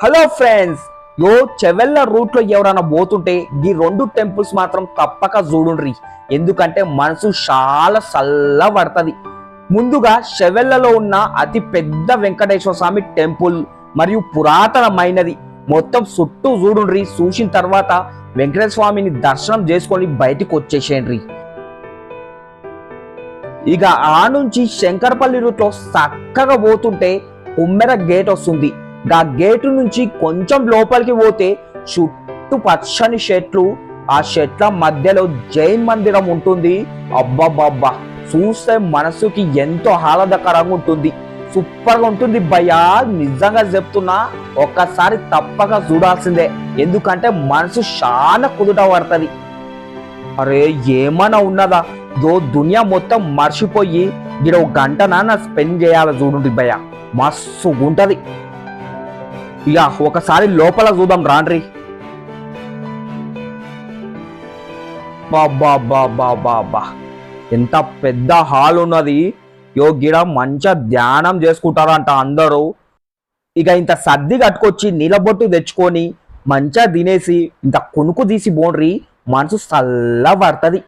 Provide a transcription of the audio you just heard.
Hello friends యో చెవెళ్ళ రూట్లో ఎవరైనా పోతుంటే ఈ రెండు టెంపుల్స్ మాత్రం తప్పక చూడుండ్రి. ఎందుకంటే మనసు చాలా చల్ల పడుతుంది ముందుగా చెవెళ్ళలో ఉన్న అతి పెద్ద వెంకటేశ్వర స్వామి టెంపుల్ మరియు పురాతనమైనది మొత్తం చుట్టూ చూడుండ్రి. చూసిన తర్వాత వెంకటేశ్వర స్వామిని దర్శనం చేసుకొని బయటికి వచ్చేసేయండి. ఇక ఆ నుంచి శంకరపల్లి రూట్లో చక్కగా పోతుంటే ఉమ్మెర గేట్ వస్తుంది. ఆ గేటు నుంచి కొంచెం లోపలికి పోతే చుట్టూ పచ్చని చెట్లు ఆ చెట్ల మధ్యలో జైన్ మందిరం ఉంటుంది. అబ్బబ్బబ్బా చూస్తే మనసుకి ఎంతో ఆహ్లాదకరంగా ఉంటుంది. సూపర్గా ఉంటుంది భయ్యా నిజంగా చెప్తున్నా ఒక్కసారి తప్పక చూడాల్సిందే. ఎందుకంటే మనసు చాలా కుదుట పడుతుంది. అరే ఏమైనా ఉన్నదా? దో దునియా మొత్తం మర్చిపోయి ఇక్కడ ఒక గంట నాన్న స్పెండ్ చేయాలి చూడండి భయ్య. మస్తు ఉంటది. ఇక ఒకసారి లోపల చూద్దాం రాండ్రి. బాబా బాబా బాబా ఎంత పెద్ద హాల్ ఉన్నది. యో గిడ మంచిగా ధ్యానం చేసుకుంటారంట అందరూ. ఇక ఇంత సర్ది కట్టుకొచ్చి నీలబొట్టు తెచ్చుకొని మంచిగా తినేసి ఇంత కొనుక్కు తీసి బోండ్రి మనసు చల్ల పడుతుంది